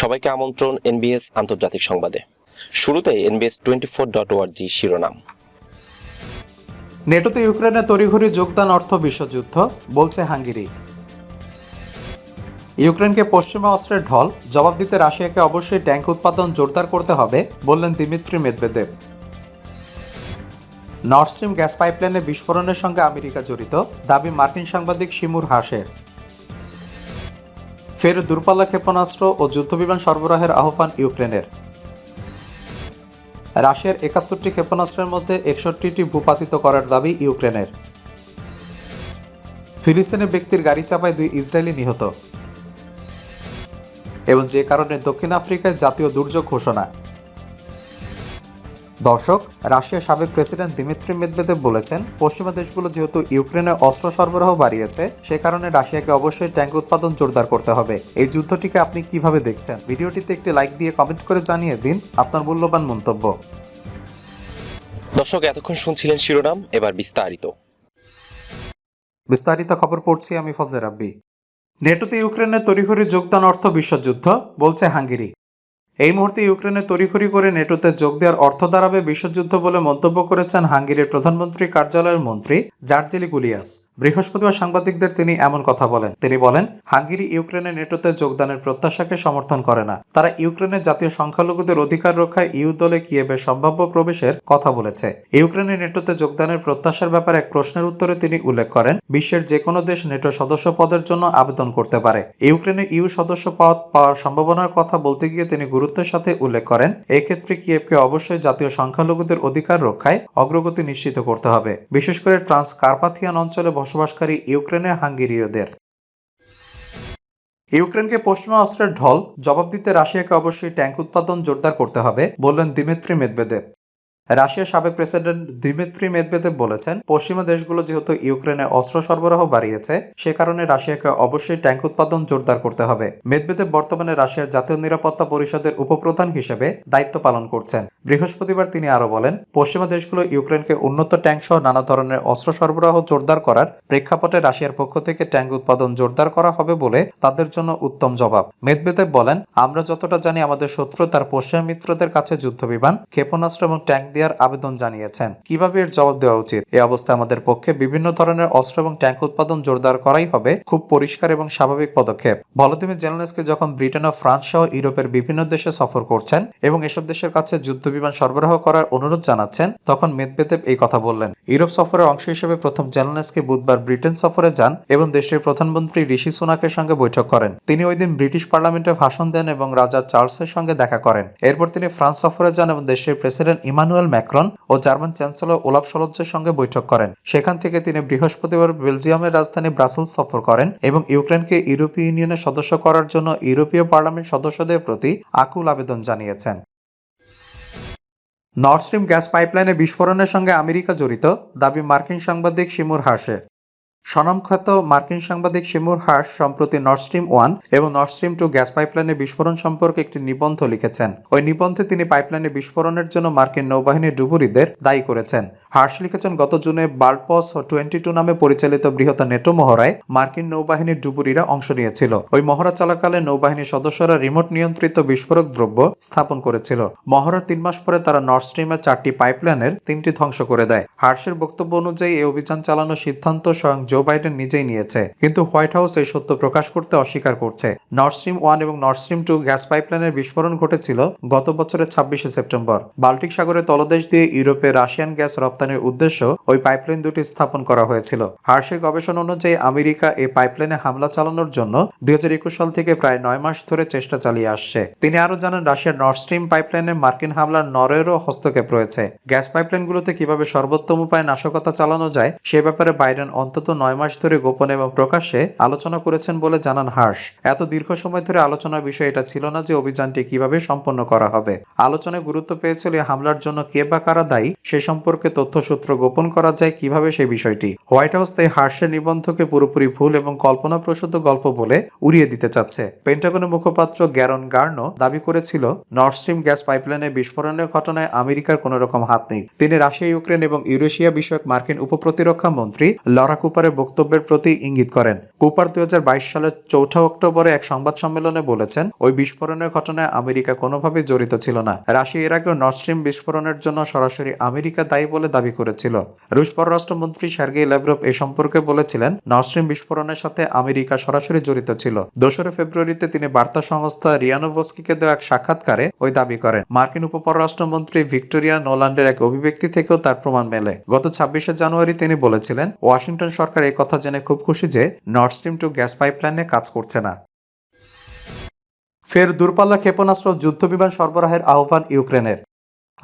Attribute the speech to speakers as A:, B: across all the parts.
A: সবাইকে আমন্ত্রণ এনবিএস আন্তর্জাতিক সংবাদে শুরুতে এনবিএস টোয়েন্টি ফোর ডট ওয়ার্জি শিরোনাম
B: নেটোতে ইউক্রেনের তড়িঘড়ি যোগদান অর্থ বিশ্বযুদ্ধ বলছে হাঙ্গেরি ইউক্রেনকে পশ্চিমা অস্ত্রের ঢল জবাব দিতে রাশিয়াকে অবশ্যই ট্যাঙ্ক উৎপাদন জোরদার করতে হবে বললেন দিমিত্রি মেদবেদেব নর্থ স্ট্রিম গ্যাস পাইপলাইনে বিস্ফোরণের সঙ্গে আমেরিকা জড়িত দাবি মার্কিন সাংবাদিক শিমুর হাসের ফের দূরপাল্লা ক্ষেপণাস্ত্র ও যুদ্ধবিমান সরবরাহের আহ্বান ইউক্রেনের রাশিয়ার একাত্তরটি ক্ষেপণাস্ত্রের মধ্যে একষট্টিটি ভূপাতিত করার দাবি ইউক্রেনের ফিলিস্তিনের ব্যক্তির গাড়ি চাপায় দুই ইসরায়েলি নিহত এবং যে কারণে দক্ষিণ আফ্রিকায় জাতীয় দুর্যোগ ঘোষণা দর্শক রাশিয়ার সাবেক প্রেসিডেন্ট দিমিত্রি মেদবেদেব বলেছেন পশ্চিমা দেশগুলো যেহেতু ইউক্রেনে অস্ত্র সরবরাহ বাড়িয়েছে সে কারণে রাশিয়াকে অবশ্যই ট্যাঙ্ক উৎপাদন জোরদার করতে হবে এই যুদ্ধটিকে আপনি কিভাবে দেখছেন ভিডিওটিতে একটি লাইক দিয়ে কমেন্ট করে জানিয়ে দিন আপনার মূল্যবান মন্তব্য
A: দর্শক এতক্ষণ শুনছিলেন শিরোনাম এবার বিস্তারিত
B: বিস্তারিত খবর পড়ছি আমি ফজলে রাব্বি নেটোতে ইউক্রেনের তড়িঘড়ি যোগদান অর্থ বিশ্বযুদ্ধ বলছে হাঙ্গেরি এই মুহূর্তে ইউক্রেনে তরিখরি করে নেটোতে যোগ দেওয়ার অর্থ দাঁড়াবে বিশ্বযুদ্ধ বলে মন্তব্য করেছেন হাঙ্গেরির প্রধানমন্ত্রী কার্যালয়ের মন্ত্রী জার্জেলি গুলিয়াস বৃহস্পতিবার সাংবাদিকদের তিনি এমন কথা বলেন তিনি বলেন হাঙ্গেরি ইউক্রেনে নেটোতে যোগদানের প্রত্যাশাকে সমর্থন করে না তারা ইউক্রেনের জাতীয় সংখ্যালঘুদের অধিকার রক্ষায় ইউ দলে কিয়েবে সম্ভাব্য প্রবেশের কথা বলেছে ইউক্রেনে নেটোতে যোগদানের প্রত্যাশার ব্যাপারে এক প্রশ্নের উত্তরে তিনি উল্লেখ করেন বিশ্বের যে কোনো দেশ নেটো সদস্য পদের জন্য আবেদন করতে পারে ইউক্রেনে ইউ সদস্য পদ পাওয়ার সম্ভাবনার কথা বলতে গিয়ে তিনি গুরু গুরুত্বের সাথে উল্লেখ করেন এক্ষেত্রে কিয়েভকে অবশ্যই জাতীয় সংখ্যালঘুদের অধিকার রক্ষায় অগ্রগতি নিশ্চিত করতে হবে বিশেষ করে ট্রান্স কার্পাথিয়ান অঞ্চলে বসবাসকারী ইউক্রেনের হাঙ্গেরীয়দের ইউক্রেনকে পশ্চিমা অস্ত্রের ঢল জবাব দিতে রাশিয়াকে অবশ্যই ট্যাঙ্ক উৎপাদন জোরদার করতে হবে বললেন দিমিত্রি মেদবেদেব রাশিয়ার সাবেক প্রেসিডেন্ট দিমিত্রি মেদভেদেব বলেছেন পশ্চিমা দেশগুলো যেহেতু ইউক্রেনে অস্ত্র সরবরাহ বাড়িয়েছে সে কারণে রাশিয়াকে অবশ্যই ট্যাঙ্ক উৎপাদন জোরদার করতে হবে মেদভেদেব বর্তমানে রাশিয়ার জাতীয় নিরাপত্তা পরিষদের উপপ্রধান হিসেবে দায়িত্ব পালন করছেন বৃহস্পতিবার তিনি আরো বলেন পশ্চিমা দেশগুলো ইউক্রেনকে উন্নত ট্যাঙ্ক সহ নানা ধরনের অস্ত্র সরবরাহ জোরদার করার প্রেক্ষাপটে রাশিয়ার পক্ষ থেকে ট্যাঙ্ক উৎপাদন জোরদার করা হবে বলে তাদের জন্য উত্তম জবাব মেদভেদেব বলেন আমরা যতটা জানি আমাদের শত্রু তার পশ্চিমা মিত্রদের কাছে যুদ্ধ বিমান ক্ষেপণাস্ত্র এবং ট্যাঙ্ক দেওয়ার আবেদন জানিয়েছেন কিভাবে এর জবাব দেওয়া উচিত এই অবস্থায় আমাদের পক্ষে বিভিন্ন ধরনের অস্ত্র এবং ট্যাঙ্ক উৎপাদন জোরদার করাই হবে খুব পরিষ্কার এবং স্বাভাবিক পদক্ষেপ ভলোদিমির জেলানেসকে যখন ব্রিটেন ও ফ্রান্স সহ ইউরোপের বিভিন্ন দেশে সফর করছেন এবং এসব দেশের কাছে যুদ্ধ বিমান সরবরাহ করার অনুরোধ জানাচ্ছেন তখন মেদবেদেব এই কথা বললেন ইউরোপ সফরের অংশ হিসেবে প্রথম জেলানেসকে বুধবার ব্রিটেন সফরে যান এবং দেশের প্রধানমন্ত্রী ঋষি সুনাকের সঙ্গে বৈঠক করেন তিনি ওই দিন ব্রিটিশ পার্লামেন্টে ভাষণ দেন এবং রাজা চার্লসের সঙ্গে দেখা করেন এরপর তিনি ফ্রান্স সফরে যান এবং দেশের প্রেসিডেন্ট ইমানুয়েল ইমানুয়েল ম্যাক্রন ও জার্মান চ্যান্সেলর ওলাফ সলজ্জের সঙ্গে বৈঠক করেন সেখান থেকে তিনি বৃহস্পতিবার বেলজিয়ামের রাজধানী ব্রাসেলস সফর করেন এবং ইউক্রেনকে ইউরোপীয় ইউনিয়নের সদস্য করার জন্য ইউরোপীয় পার্লামেন্ট সদস্যদের প্রতি আকুল আবেদন জানিয়েছেন নর্থ স্ট্রিম গ্যাস পাইপলাইনে বিস্ফোরণের সঙ্গে আমেরিকা জড়িত দাবি মার্কিন সাংবাদিক শিমুর হাসে স্বনামখ্যাত মার্কিন সাংবাদিক শিমুর হার্স সম্প্রতি নর্থস্ট্রিম ওয়ান এবং নর্থস্ট্রিম টু গ্যাস পাইপলাইনের বিস্ফোরণ সম্পর্কে একটি নিবন্ধ লিখেছেন ওই নিবন্ধে তিনি পাইপলাইনের বিস্ফোরণের জন্য মার্কিন নৌবাহিনীর ডুবুরিদের দায়ী করেছেন হার্স লিখেছেন গত জুনে বার্পস টোয়েন্টি টু নামে পরিচালিত বৃহৎ নেটো মহড়ায় মার্কিন নৌবাহিনীর ডুবুরিরা অংশ নিয়েছিল ওই মহড়া চলাকালে নৌবাহিনীর সদস্যরা রিমোট নিয়ন্ত্রিত বিস্ফোরক দ্রব্য স্থাপন করেছিল মহড়ার তিন মাস পরে তারা নর্থস্ট্রিমের চারটি পাইপলাইনের তিনটি ধ্বংস করে দেয় হার্সের বক্তব্য অনুযায়ী এই অভিযান চালানোর সিদ্ধান্ত স্বয়ং জো বাইডেন নিজেই নিয়েছে কিন্তু হোয়াইট হাউস এই সত্য প্রকাশ করতে অস্বীকার করছে নর্থস্ট্রিম ওয়ান এবং নর্থস্ট্রিম টু গ্যাস পাইপলাইনের বিস্ফোরণ ঘটেছিল গত বছরের ছাব্বিশে সেপ্টেম্বর বাল্টিক সাগরে তলদেশ দিয়ে ইউরোপে রাশিয়ান গ্যাস রপ্তানির উদ্দেশ্য ওই পাইপলাইন দুটি স্থাপন করা হয়েছিল হার্সে গবেষণা অনুযায়ী আমেরিকা এই পাইপলাইনে হামলা চালানোর জন্য দুই সাল থেকে প্রায় নয় মাস ধরে চেষ্টা চালিয়ে আসছে তিনি আরো জানান রাশিয়ার নর্থস্ট্রিম পাইপলাইনে মার্কিন হামলার নরেরও হস্তক্ষেপ রয়েছে গ্যাস পাইপলাইনগুলোতে কিভাবে সর্বোত্তম উপায়ে নাশকতা চালানো যায় সে ব্যাপারে বাইডেন অন্তত নয় মাস ধরে গোপনে এবং প্রকাশ্যে আলোচনা করেছেন বলে জানান হার্স এত দীর্ঘ সময় ধরে আলোচনার বিষয় এটা ছিল না যে অভিযানটি কিভাবে সম্পন্ন করা হবে আলোচনায় গুরুত্ব পেয়েছিল হামলার জন্য কে বা কারা দায়ী সে সম্পর্কে তথ্যসূত্র গোপন করা যায় কিভাবে সেই বিষয়টি হোয়াইট হাউস তাই হার্সের নিবন্ধকে পুরোপুরি ভুল এবং কল্পনাপ্রসূত গল্প বলে উড়িয়ে দিতে চাচ্ছে পেন্টাগনের মুখপাত্র গ্যারন গার্নো দাবি করেছিল নর্থ স্ট্রিম গ্যাস পাইপলাইনের বিস্ফোরণের ঘটনায় আমেরিকার কোনো রকম হাত নেই তিনি রাশিয়া ইউক্রেন এবং ইউরেশিয়া বিষয়ক মার্কিন উপপ্রতিরক্ষা মন্ত্রী লরা কুপারের বক্তব্যের প্রতি ইঙ্গিত করেন কুপার দুই সালের চৌঠা অক্টোবরে এক সংবাদ সম্মেলনে বলেছেন ওই বিস্ফোরণের ঘটনায় আমেরিকা কোনোভাবে জড়িত ছিল না রাশিয়া এর আগেও নর্থস্ট্রিম বিস্ফোরণের জন্য সরাসরি আমেরিকা দায়ী বলে দাবি করেছিল রুশ পররাষ্ট্রমন্ত্রী সার্গেই ল্যাভরভ এ সম্পর্কে বলেছিলেন নর্থস্ট্রিম বিস্ফোরণের সাথে আমেরিকা সরাসরি জড়িত ছিল দোসরে ফেব্রুয়ারিতে তিনি বার্তা সংস্থা রিয়ানোভস্কিকে দেওয়া এক সাক্ষাৎকারে ওই দাবি করেন মার্কিন উপপররাষ্ট্রমন্ত্রী ভিক্টোরিয়া নোল্যান্ডের এক অভিব্যক্তি থেকেও তার প্রমাণ মেলে গত ছাব্বিশে জানুয়ারি তিনি বলেছিলেন ওয়াশিংটন সরকার সরকার এই কথা জেনে খুব খুশি যে নর্থ স্ট্রিম টু গ্যাস পাইপলাইনে কাজ করছে না ফের দূরপাল্লা ক্ষেপণাস্ত্র যুদ্ধবিমান সরবরাহের আহ্বান ইউক্রেনের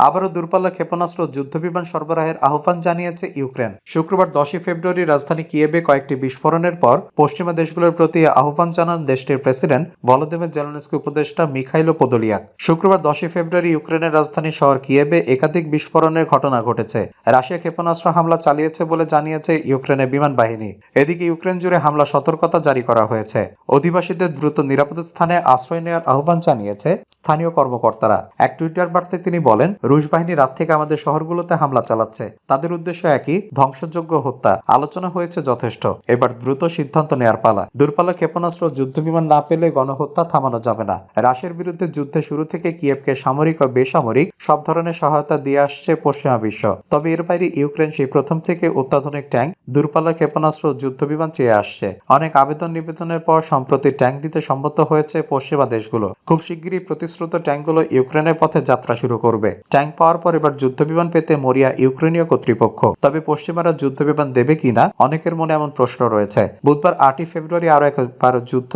B: আবারও দূরপাল্লা ক্ষেপণাস্ত্র যুদ্ধ বিমান সরবরাহের আহ্বান জানিয়েছে ইউক্রেন শুক্রবার দশই ফেব্রুয়ারি রাজধানী কিয়েবে কয়েকটি বিস্ফোরণের পর পশ্চিমা দেশগুলোর প্রতি আহ্বান জানান দেশটির প্রেসিডেন্ট ভলোদেমের জেলনেস্কি উপদেষ্টা মিখাইলো পোদোলিয়াক শুক্রবার দশই ফেব্রুয়ারি ইউক্রেনের রাজধানী শহর কিয়েবে একাধিক বিস্ফোরণের ঘটনা ঘটেছে রাশিয়া ক্ষেপণাস্ত্র হামলা চালিয়েছে বলে জানিয়েছে ইউক্রেনের বিমান বাহিনী এদিকে ইউক্রেন জুড়ে হামলা সতর্কতা জারি করা হয়েছে অধিবাসীদের দ্রুত নিরাপদ স্থানে আশ্রয় নেওয়ার আহ্বান জানিয়েছে স্থানীয় কর্মকর্তারা এক টুইটার বার্তায় তিনি বলেন রুশ বাহিনী রাত থেকে আমাদের শহরগুলোতে হামলা চালাচ্ছে তাদের উদ্দেশ্য একই ধ্বংসযোগ্য হত্যা আলোচনা হয়েছে যথেষ্ট এবার দ্রুত সিদ্ধান্ত নেয়ার পালা দূরপাল্লা ক্ষেপণাস্ত্র যুদ্ধবিমান না পেলে গণহত্যা থামানো যাবে না রাশের বিরুদ্ধে যুদ্ধে শুরু থেকে কিয়েভকে সামরিক ও বেসামরিক সব ধরনের সহায়তা দিয়ে আসছে পশ্চিমা বিশ্ব তবে এর বাইরে ইউক্রেন সেই প্রথম থেকে অত্যাধুনিক ট্যাঙ্ক দূরপাল্লা ক্ষেপণাস্ত্র যুদ্ধবিমান চেয়ে আসছে অনেক আবেদন নিবেদনের পর সম্প্রতি ট্যাঙ্ক দিতে সম্মত হয়েছে পশ্চিমা দেশগুলো খুব শিগগিরই প্রতিশ্রুত ট্যাঙ্কগুলো ইউক্রেনের পথে যাত্রা শুরু করবে ট্যাঙ্ক পাওয়ার পর এবার বিমান পেতে মরিয়া ইউক্রেনীয় কর্তৃপক্ষ তবে পশ্চিমারা বিমান দেবে কিনা অনেকের মনে এমন প্রশ্ন রয়েছে বুধবার আটই ফেব্রুয়ারি আরো একবার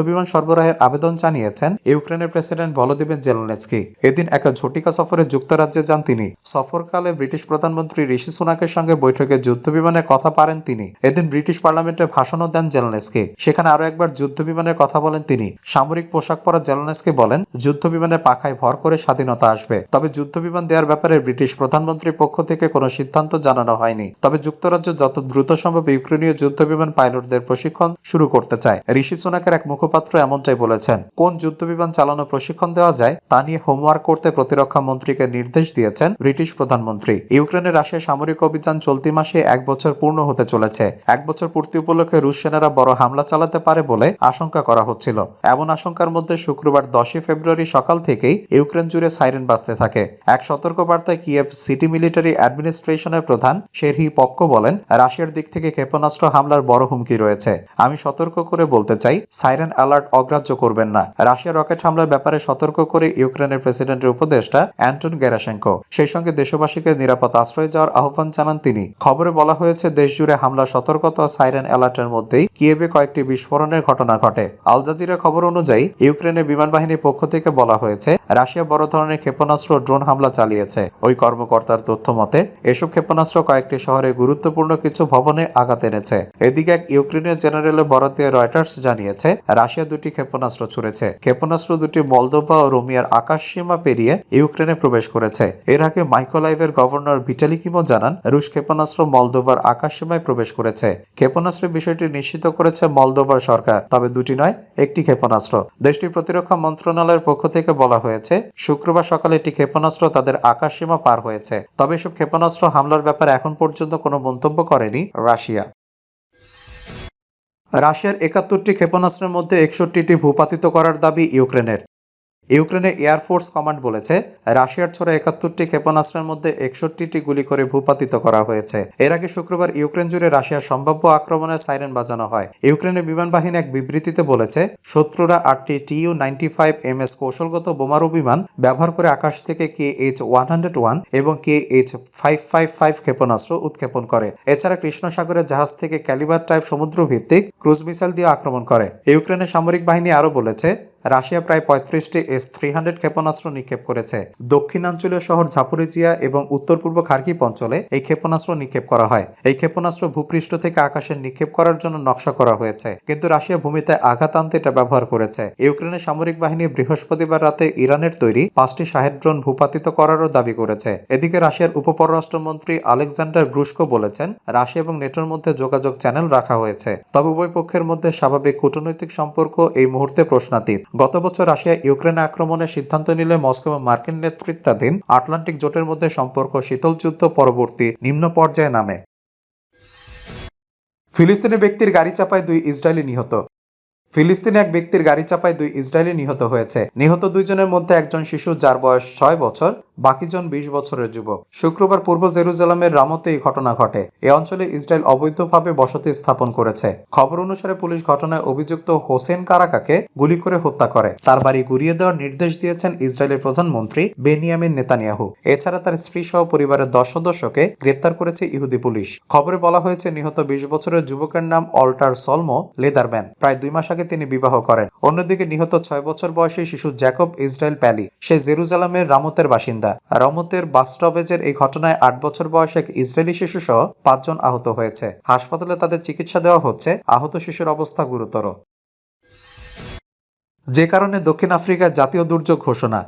B: বিমান সরবরাহের আবেদন জানিয়েছেন ইউক্রেনের প্রেসিডেন্ট বলদিবেন জেলনেসকি এদিন এক ঝটিকা সফরে যুক্তরাজ্যে যান তিনি সফরকালে ব্রিটিশ প্রধানমন্ত্রী ঋষি সুনাকের সঙ্গে বৈঠকে যুদ্ধ বিমানের কথা পারেন তিনি এদিন ব্রিটিশ পার্লামেন্টে ভাষণও দেন জেলনেসকি সেখানে আরো একবার যুদ্ধ বিমানের কথা বলেন তিনি সামরিক পোশাক পরা জেলনেসকি বলেন যুদ্ধ বিমানের পাখায় ভর করে স্বাধীনতা আসবে তবে যুদ্ধ বিমান দেওয়ার রাখার ব্যাপারে ব্রিটিশ প্রধানমন্ত্রীর পক্ষ থেকে কোনো সিদ্ধান্ত জানানো হয়নি তবে যুক্তরাজ্য যত দ্রুত সম্ভব ইউক্রেনীয় যুদ্ধ বিমান পাইলটদের প্রশিক্ষণ শুরু করতে চায় ঋষি সোনাকের এক মুখপাত্র এমনটাই বলেছেন কোন যুদ্ধ বিমান চালানো প্রশিক্ষণ দেওয়া যায় তা নিয়ে হোমওয়ার্ক করতে প্রতিরক্ষা মন্ত্রীকে নির্দেশ দিয়েছেন ব্রিটিশ প্রধানমন্ত্রী ইউক্রেনে রাশিয়া সামরিক অভিযান চলতি মাসে এক বছর পূর্ণ হতে চলেছে এক বছর পূর্তি উপলক্ষে রুশ সেনারা বড় হামলা চালাতে পারে বলে আশঙ্কা করা হচ্ছিল এমন আশঙ্কার মধ্যে শুক্রবার দশই ফেব্রুয়ারি সকাল থেকেই ইউক্রেন জুড়ে সাইরেন বাজতে থাকে এক সতর্ক সতর্কবার্তায় কিয়েভ সিটি মিলিটারি অ্যাডমিনিস্ট্রেশনের প্রধান শেরহি পক্ক বলেন রাশিয়ার দিক থেকে ক্ষেপণাস্ত্র হামলার বড় হুমকি রয়েছে আমি সতর্ক করে বলতে চাই সাইরেন অ্যালার্ট অগ্রাহ্য করবেন না রাশিয়া রকেট হামলার ব্যাপারে সতর্ক করে ইউক্রেনের প্রেসিডেন্টের উপদেষ্টা অ্যান্টন গ্যারাসেঙ্কো সেই সঙ্গে দেশবাসীকে নিরাপদ আশ্রয় যাওয়ার আহ্বান জানান তিনি খবরে বলা হয়েছে দেশজুড়ে হামলা সতর্কতা সাইরেন অ্যালার্টের মধ্যেই কিয়েভে কয়েকটি বিস্ফোরণের ঘটনা ঘটে আল জাজিরা খবর অনুযায়ী ইউক্রেনের বিমান বাহিনীর পক্ষ থেকে বলা হয়েছে রাশিয়া বড় ধরনের ক্ষেপণাস্ত্র ড্রোন হামলা চালিয়েছে দিয়েছে ওই কর্মকর্তার তথ্য মতে এসব ক্ষেপণাস্ত্র কয়েকটি শহরে গুরুত্বপূর্ণ কিছু ভবনে আঘাত এনেছে এদিকে এক ইউক্রেনের জেনারেলের বরাত দিয়ে রয়টার্স জানিয়েছে রাশিয়া দুটি ক্ষেপণাস্ত্র ছুড়েছে ক্ষেপণাস্ত্র দুটি মলদোভা ও রোমিয়ার আকাশ সীমা পেরিয়ে ইউক্রেনে প্রবেশ করেছে এর আগে মাইকোলাইভের গভর্নর ভিটালিকিমো জানান রুশ ক্ষেপণাস্ত্র মলদোভার আকাশ সীমায় প্রবেশ করেছে ক্ষেপণাস্ত্রের বিষয়টি নিশ্চিত করেছে মলদোভার সরকার তবে দুটি নয় একটি ক্ষেপণাস্ত্র দেশটির প্রতিরক্ষা মন্ত্রণালয়ের পক্ষ থেকে বলা হয়েছে শুক্রবার সকালে একটি ক্ষেপণাস্ত্র তাদের আকাশসীমা পার হয়েছে তবে এসব ক্ষেপণাস্ত্র হামলার ব্যাপারে এখন পর্যন্ত কোনো মন্তব্য করেনি রাশিয়া রাশিয়ার একাত্তরটি ক্ষেপণাস্ত্রের মধ্যে একষট্টিটি ভূপাতিত করার দাবি ইউক্রেনের ইউক্রেনের এয়ারফোর্স কমান্ড বলেছে রাশিয়ার ছোড়া একাত্তরটি ক্ষেপণাস্ত্রের মধ্যে একষট্টিটি গুলি করে ভূপাতিত করা হয়েছে এর আগে শুক্রবার ইউক্রেন জুড়ে রাশিয়ার সম্ভাব্য আক্রমণের সাইরেন বাজানো হয় ইউক্রেনের বিমান বাহিনী এক বিবৃতিতে বলেছে শত্রুরা আটটি TU ninety five M S কৌশলগত বোমারু বিমান ব্যবহার করে আকাশ থেকে K H one hundred one এবং K H five five five ক্ষেপণাস্ত্র উৎক্ষেপণ করে এছাড়া কৃষ্ণসাগরের জাহাজ থেকে ক্যালিবার টাইপ সমুদ্র ভিত্তিক ক্রুজ মিসাইল দিয়ে আক্রমণ করে ইউক্রেনের সামরিক বাহিনী আরও বলেছে রাশিয়া প্রায় পঁয়ত্রিশটি এস থ্রি হান্ড্রেড ক্ষেপণাস্ত্র নিক্ষেপ করেছে দক্ষিণাঞ্চলীয় শহর ঝাপুরিজিয়া এবং উত্তর পূর্ব খার্কিপ অঞ্চলে এই ক্ষেপণাস্ত্র নিক্ষেপ করা হয় এই ক্ষেপণাস্ত্র ভূপৃষ্ঠ থেকে আকাশে নিক্ষেপ করার জন্য নকশা করা হয়েছে কিন্তু রাশিয়া ভূমিতে আঘাত আনতে এটা ব্যবহার করেছে ইউক্রেনের সামরিক বাহিনী বৃহস্পতিবার রাতে ইরানের তৈরি পাঁচটি সাহেব ড্রোন ভূপাতিত করারও দাবি করেছে এদিকে রাশিয়ার উপপররাষ্ট্রমন্ত্রী আলেকজান্ডার গ্রুস্কো বলেছেন রাশিয়া এবং নেটোর মধ্যে যোগাযোগ চ্যানেল রাখা হয়েছে তবে উভয় পক্ষের মধ্যে স্বাভাবিক কূটনৈতিক সম্পর্ক এই মুহূর্তে প্রশ্নাতীত গত বছর রাশিয়া ইউক্রেন আক্রমণের সিদ্ধান্ত নিলে মস্কো মার্কিন নেতৃত্বাধীন আটলান্টিক জোটের মধ্যে সম্পর্ক শীতল যুদ্ধ পরবর্তী নিম্ন পর্যায়ে নামে ফিলিস্তিনি ব্যক্তির গাড়ি চাপায় দুই ইসরায়েলি নিহত ফিলিস্তিনে এক ব্যক্তির গাড়ি চাপায় দুই ইসরায়েলি নিহত হয়েছে নিহত দুইজনের মধ্যে একজন শিশু যার বয়স ছয় বছর বাকিজন বিশ বছরের যুবক শুক্রবার পূর্ব জেরুজালামের রামতে এই ঘটনা ঘটে এ অঞ্চলে ইসরায়েল অবৈধভাবে বসতি স্থাপন করেছে খবর অনুসারে পুলিশ ঘটনায় অভিযুক্ত হোসেন কারাকাকে গুলি করে হত্যা করে তার বাড়ি গুড়িয়ে দেওয়ার নির্দেশ দিয়েছেন ইসরায়েলের প্রধানমন্ত্রী বেনিয়ামিন নেতানিয়াহু এছাড়া তার স্ত্রী সহ পরিবারের দশ সদস্যকে গ্রেপ্তার করেছে ইহুদি পুলিশ খবরে বলা হয়েছে নিহত বিশ বছরের যুবকের নাম অল্টার সলমো লেদারম্যান প্রায় দুই মাস আগে সঙ্গে তিনি বিবাহ করেন অন্যদিকে নিহত ছয় বছর বয়সী শিশু জ্যাকব ইসরায়েল প্যালি সে জেরুজালামের রামতের বাসিন্দা রামতের বাস্টবেজের এই ঘটনায় আট বছর বয়সে এক ইসরায়েলি শিশু সহ পাঁচজন আহত হয়েছে হাসপাতালে তাদের চিকিৎসা দেওয়া হচ্ছে আহত শিশুর অবস্থা গুরুতর যে কারণে দক্ষিণ আফ্রিকার জাতীয় দুর্যোগ ঘোষণা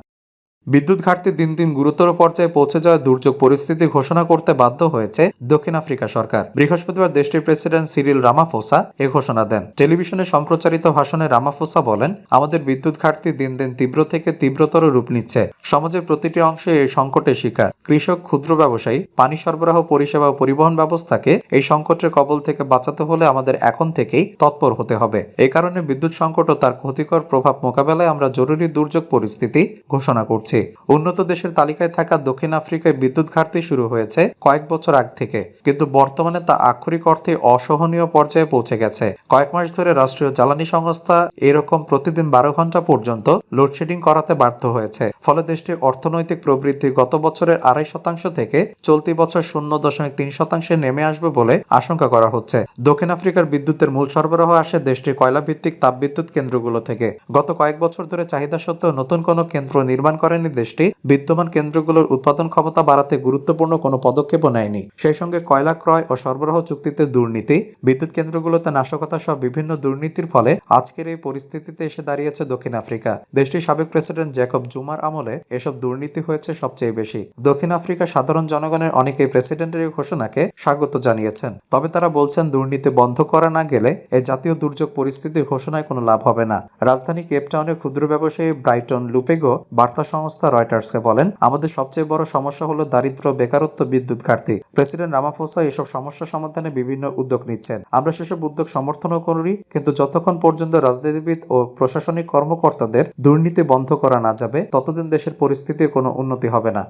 B: বিদ্যুৎ ঘাটতি দিন দিন গুরুতর পর্যায়ে পৌঁছে যাওয়া দুর্যোগ পরিস্থিতি ঘোষণা করতে বাধ্য হয়েছে দক্ষিণ আফ্রিকা সরকার বৃহস্পতিবার দেশটির প্রেসিডেন্ট সিরিল রামাফোসা এ ঘোষণা দেন টেলিভিশনে সম্প্রচারিত ভাষণে রামাফোসা বলেন আমাদের বিদ্যুৎ ঘাটতি দিন দিন তীব্র থেকে তীব্রতর রূপ নিচ্ছে সমাজের প্রতিটি অংশে এই সংকটের শিকার কৃষক ক্ষুদ্র ব্যবসায়ী পানি সরবরাহ পরিষেবা ও পরিবহন ব্যবস্থাকে এই সংকটের কবল থেকে বাঁচাতে হলে আমাদের এখন থেকেই তৎপর হতে হবে এ কারণে বিদ্যুৎ সংকট ও তার ক্ষতিকর প্রভাব মোকাবেলায় আমরা জরুরি দুর্যোগ পরিস্থিতি ঘোষণা করছি পেয়েছি উন্নত দেশের তালিকায় থাকা দক্ষিণ আফ্রিকায় বিদ্যুৎ ঘাটতি শুরু হয়েছে কয়েক বছর আগ থেকে কিন্তু বর্তমানে তা আক্ষরিক অর্থে অসহনীয় পর্যায়ে পৌঁছে গেছে কয়েক মাস ধরে রাষ্ট্রীয় জ্বালানি সংস্থা এরকম প্রতিদিন বারো ঘন্টা পর্যন্ত লোডশেডিং করাতে বাধ্য হয়েছে ফলে দেশটির অর্থনৈতিক প্রবৃদ্ধি গত বছরের আড়াই শতাংশ থেকে চলতি বছর শূন্য দশমিক তিন শতাংশে নেমে আসবে বলে আশঙ্কা করা হচ্ছে দক্ষিণ আফ্রিকার বিদ্যুতের মূল সরবরাহ আসে দেশটির কয়লাভিত্তিক তাপবিদ্যুৎ কেন্দ্রগুলো থেকে গত কয়েক বছর ধরে চাহিদা সত্ত্বেও নতুন কোনো কেন্দ্র নির্মাণ করেনি সেখানে দেশটি বিদ্যমান কেন্দ্রগুলোর উৎপাদন ক্ষমতা বাড়াতে গুরুত্বপূর্ণ কোনো পদক্ষেপ নেয়নি সেই সঙ্গে কয়লা ক্রয় ও সরবরাহ চুক্তিতে দুর্নীতি বিদ্যুৎ কেন্দ্রগুলোতে নাশকতা সহ বিভিন্ন দুর্নীতির ফলে আজকের এই পরিস্থিতিতে এসে দাঁড়িয়েছে দক্ষিণ আফ্রিকা দেশটির সাবেক প্রেসিডেন্ট জ্যাকব জুমার আমলে এসব দুর্নীতি হয়েছে সবচেয়ে বেশি দক্ষিণ আফ্রিকা সাধারণ জনগণের অনেকেই প্রেসিডেন্টের এই ঘোষণাকে স্বাগত জানিয়েছেন তবে তারা বলছেন দুর্নীতি বন্ধ করা না গেলে এই জাতীয় দুর্যোগ পরিস্থিতি ঘোষণায় কোনো লাভ হবে না রাজধানী কেপটাউনের ক্ষুদ্র ব্যবসায়ী ব্রাইটন লুপেগো বার্তা সংস্থা সংস্থা রয়টার্সকে বলেন আমাদের সবচেয়ে বড় সমস্যা হলো দারিদ্র বেকারত্ব বিদ্যুৎ ঘাটতি প্রেসিডেন্ট রামাফোসা এসব সমস্যা সমাধানে বিভিন্ন উদ্যোগ নিচ্ছেন আমরা সেসব উদ্যোগ সমর্থনও করি কিন্তু যতক্ষণ পর্যন্ত রাজনীতিবিদ ও প্রশাসনিক কর্মকর্তাদের দুর্নীতি বন্ধ করা না যাবে ততদিন দেশের পরিস্থিতির কোনো উন্নতি হবে না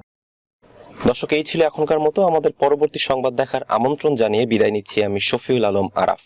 A: দর্শক এই ছিল এখনকার মতো আমাদের পরবর্তী সংবাদ দেখার আমন্ত্রণ জানিয়ে বিদায় নিচ্ছি আমি শফিউল আলম আরাফ